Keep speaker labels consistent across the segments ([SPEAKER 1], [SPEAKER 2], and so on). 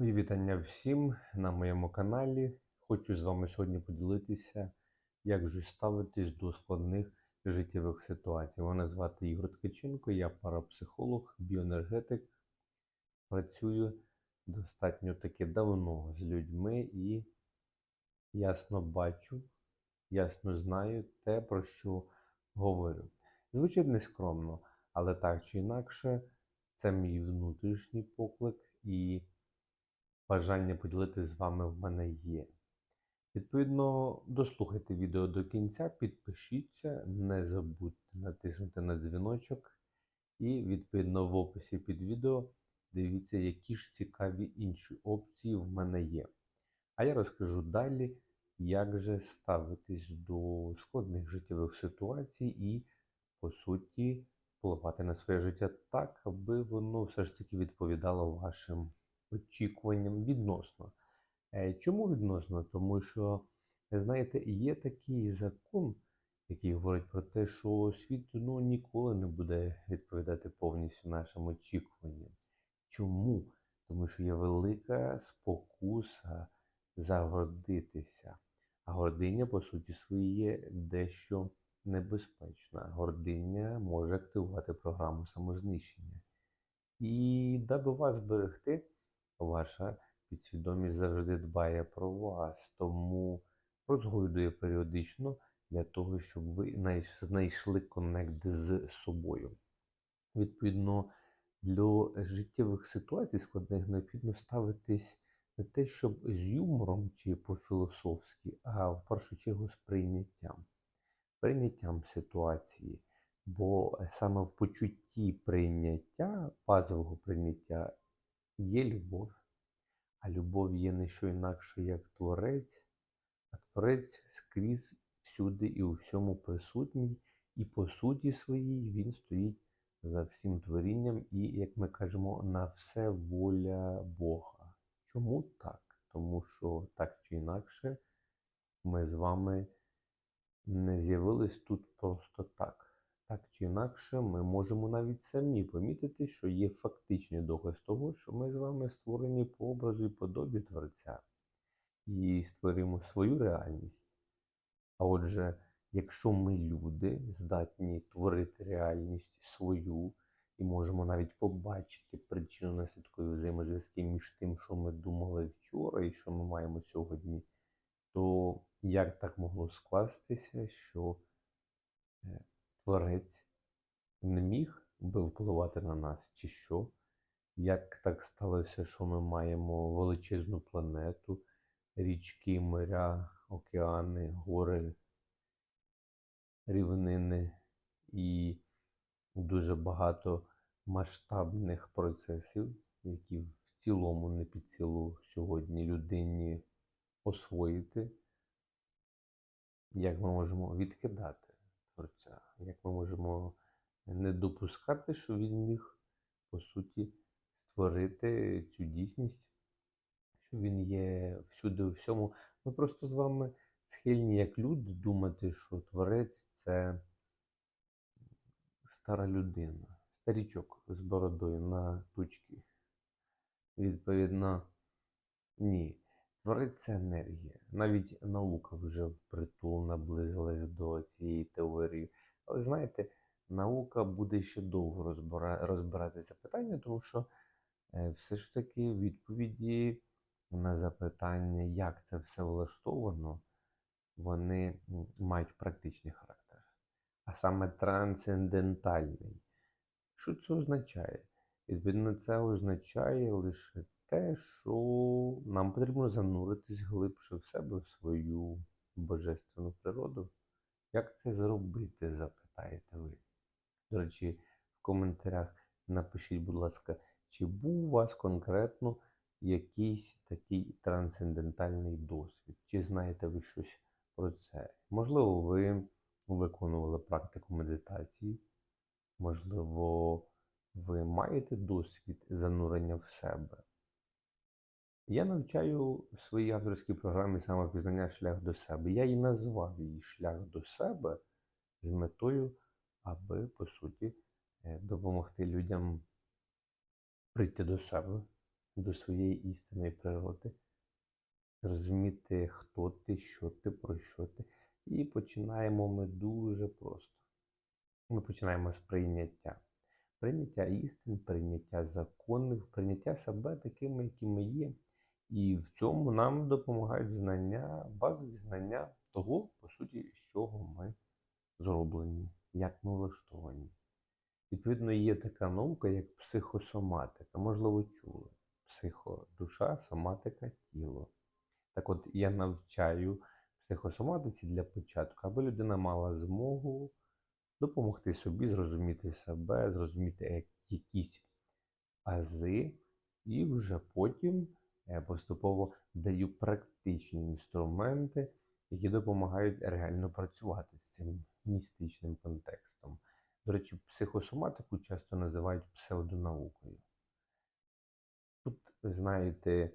[SPEAKER 1] Мої вітання всім на моєму каналі. Хочу з вами сьогодні поділитися, як же ставитись до складних життєвих ситуацій. Мене звати Ігор Ткаченко, я парапсихолог, біоенергетик. Працюю достатньо таки давно з людьми і ясно бачу, ясно знаю те, про що говорю. Звучить нескромно, але так чи інакше, це мій внутрішній поклик і бажання поділитися з вами в мене є. Відповідно, дослухайте відео до кінця, підпишіться, не забудьте натиснути на дзвіночок, і, відповідно, в описі під відео дивіться, які ж цікаві інші опції в мене є. А я розкажу далі, як же ставитись до складних життєвих ситуацій і, по суті, впливати на своє життя так, аби воно все ж таки відповідало вашим очікуванням відносно. Е, Чому відносно? Тому що, знаєте, є такий закон, який говорить про те, що світ ну, ніколи не буде відповідати повністю нашим очікуванням. Чому? Тому що є велика спокуса загордитися. А гординя, по суті своїй, є дещо небезпечна. Гординя може активувати програму самознищення. І даби вас зберегти, ваша підсвідомість завжди дбає про вас, тому розгойдує періодично для того, щоб ви знайшли коннект з собою. Відповідно, для життєвих ситуацій складних необхідно ставитись не те, щоб з юмором чи по-філософськи, а в першу чергу з прийняттям. Прийняттям ситуації. Бо саме в почутті прийняття, базового прийняття, є любов. А любов є не що інакше, як творець, а творець скрізь всюди і у всьому присутній, і по суті своїй він стоїть за всім творінням, і, як ми кажемо, на все воля Бога. Чому так? Тому що так чи інакше ми з вами не з'явились тут просто так. Чи інакше, ми можемо навіть самі помітити, що є фактичний доказ того, що ми з вами створені по образу і подобі Творця і створимо свою реальність. А отже, якщо ми люди здатні творити реальність свою і можемо навіть побачити причину наслідкові взаємозв'язки між тим, що ми думали вчора і що ми маємо сьогодні, то як так могло скластися, що е, творець не міг би впливати на нас, чи що? Як так сталося, що ми маємо величезну планету, річки, моря, океани, гори, рівнини і дуже багато масштабних процесів, які в цілому не під силу сьогодні людині освоїти, як ми можемо відкидати Творця, як ми можемо не допускати, що він міг, по суті, створити цю дійсність, що він є всюди у всьому. Ми просто з вами схильні, як люди, думати, що творець це стара людина, старічок з бородою на тучки. Відповідно, ні. Творець це енергія. Навіть наука вже впритул наблизилась до цієї теорії. Але знаєте, наука буде ще довго розбира... розбирати це питання, тому що е, все ж таки відповіді на запитання, як це все влаштовано, вони мають практичний характер, а саме трансцендентальний. Що це означає? Відповідно, це означає лише те, що нам потрібно зануритись глибше в себе, в свою божественну природу. Як це зробити, запитаєте ви? До речі, в коментарях напишіть, будь ласка, чи був у вас конкретно якийсь такий трансцендентальний досвід? Чи знаєте ви щось про це? Можливо, ви виконували практику медитації, можливо, ви маєте досвід занурення в себе. Я навчаю в своїй авторській програмі самопізнання шлях до себе. Я і назвав її шлях до себе з метою, аби, по суті, е, допомогти людям прийти до себе, до своєї істинної природи, зрозуміти, хто ти, що ти, про що ти. І починаємо ми дуже просто. Ми починаємо з прийняття. Прийняття істин, прийняття законів, прийняття себе такими, які ми є. І в цьому нам допомагають знання, базові знання того, по суті, з чого ми зроблені, як ми влаштовані. Відповідно, є така наука, як психосоматика. Можливо, чули. Психо душа, соматика, тіло. Так от я навчаю психосоматиці для початку, аби людина мала змогу допомогти собі зрозуміти себе, зрозуміти якісь ази, і вже потім е, поступово даю практичні інструменти, які допомагають реально працювати з цим містичним контекстом. До речі, психосоматику часто називають псевдонаукою. Тут, знаєте,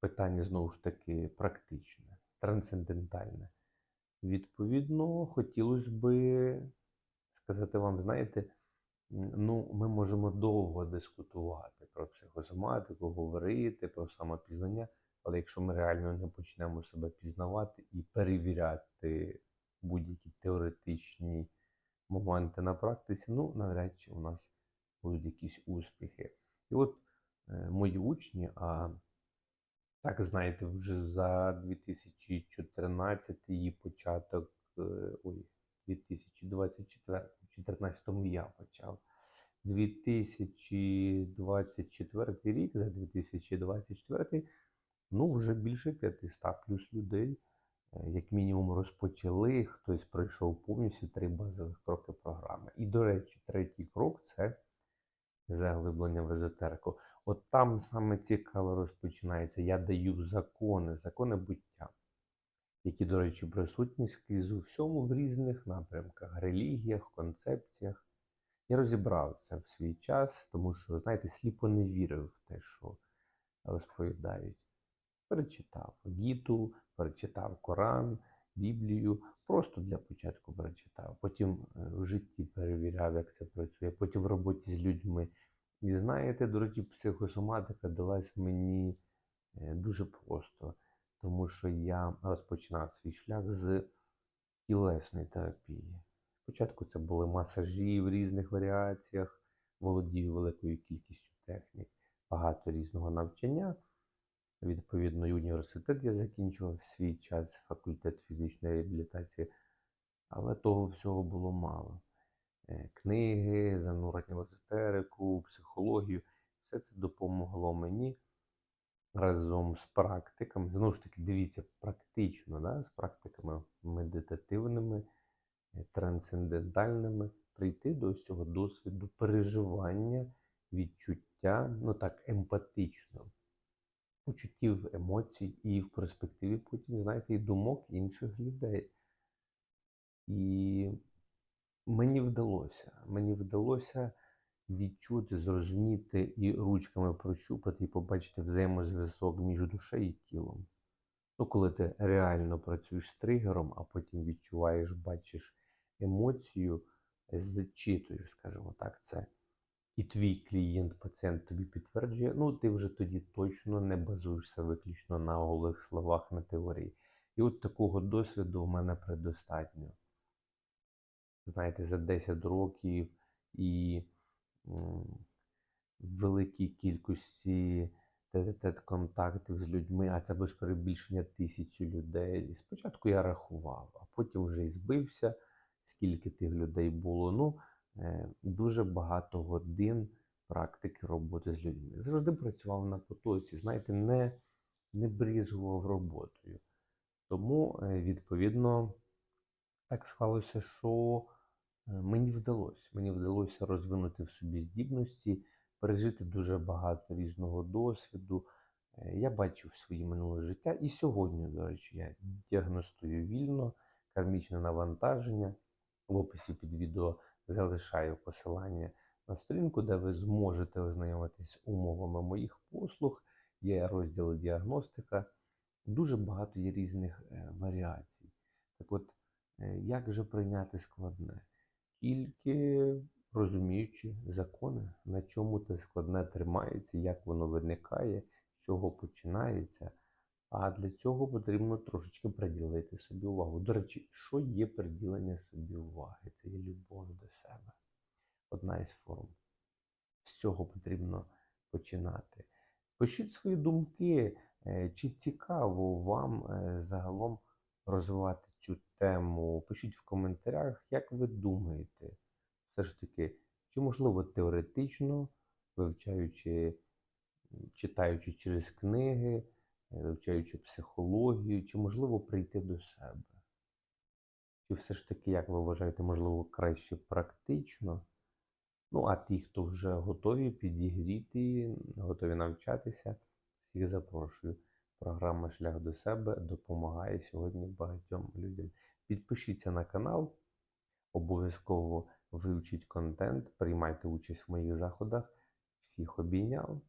[SPEAKER 1] питання знову ж таки практичне, трансцендентальне. Відповідно, хотілося би сказати вам, знаєте, ну, ми можемо довго дискутувати про психосоматику, говорити про самопізнання, але якщо ми реально не почнемо себе пізнавати і перевіряти будь-які теоретичні моменти на практиці, ну, навряд чи у нас будуть якісь успіхи. І от е, мої учні, а так, знаєте, вже за 2014 і початок, е, ой, 2024, в 2014 я почав. 2024 рік, за 2024, ну, вже більше 500 плюс людей, е, як мінімум, розпочали, хтось пройшов повністю три базових кроки програми. І, до речі, третій крок це заглиблення в езотерику. От там саме цікаво розпочинається. Я даю закони, закони буття, які, до речі, присутні скрізь у всьому в різних напрямках, релігіях, концепціях. Я розібрав це в свій час, тому що, знаєте, сліпо не вірив в те, що розповідають. Перечитав Гіту, перечитав Коран, Біблію, просто для початку перечитав. Потім е, в житті перевіряв, як це працює, потім в роботі з людьми. І знаєте, до речі, психосоматика далась мені е, дуже просто, тому що я розпочинав свій шлях з тілесної терапії. Спочатку це були масажі в різних варіаціях, володію великою кількістю технік, багато різного навчання. Відповідно, університет я закінчував свій час, факультет фізичної реабілітації, але того всього було мало. Е, Книги, занурення в езотерику, психологію, все це допомогло мені разом з практиками. Знову ж таки, дивіться, практично, да, з практиками медитативними, е, трансцендентальними, прийти до цього досвіду переживання, відчуття, ну так, емпатично почуттів, емоцій, і в перспективі потім, знаєте, і думок інших людей. І мені вдалося. Мені вдалося відчути, зрозуміти і ручками прощупати, і побачити взаємозв'язок між душею і тілом. Ну, коли ти реально працюєш з тригером, а потім відчуваєш, бачиш емоцію, зчитуєш, скажімо так, це і твій клієнт, пацієнт тобі підтверджує, ну ти вже тоді точно не базуєшся виключно на голих словах, на теорії. І от такого досвіду в мене предостатньо. Знаєте, за 10 років і в великій кількості контактів з людьми, а це без перебільшення тисячі людей. Спочатку я рахував, а потім вже і збився, скільки тих людей було. Ну, дуже багато годин практики роботи з людьми. Завжди працював на потоці, знаєте, не, не брізгував роботою. Тому, е, відповідно, так склалося, що е, мені вдалося. Мені вдалося розвинути в собі здібності, пережити дуже багато різного досвіду. Е, Я бачив своє минуле життя. І сьогодні, до речі, я діагностую вільно кармічне навантаження. В описі під відео залишаю посилання на сторінку, де ви зможете ознайомитись з умовами моїх послуг. Є розділ діагностика. Дуже багато є різних е, варіацій. Так от, е, як же прийняти складне? Тільки розуміючи закони, на чому те складне тримається, як воно виникає, з чого починається. А для цього потрібно трошечки приділити собі увагу. До речі, що є приділення собі уваги? Це є любов до себе. Одна із форм. З цього потрібно починати. Пишіть свої думки, е, чи цікаво вам е, загалом розвивати цю тему. Пишіть в коментарях, як ви думаєте, все ж таки, чи можливо теоретично, вивчаючи, читаючи через книги, вивчаючи психологію, чи можливо прийти до себе? Чи все ж таки, як ви вважаєте, можливо, краще практично? Ну, а ті, хто вже готові підігріти, готові навчатися, всіх запрошую. Програма Шлях до себе допомагає сьогодні багатьом людям. Підпишіться на канал, обов'язково вивчіть контент, приймайте участь в моїх заходах. Всіх обійняв.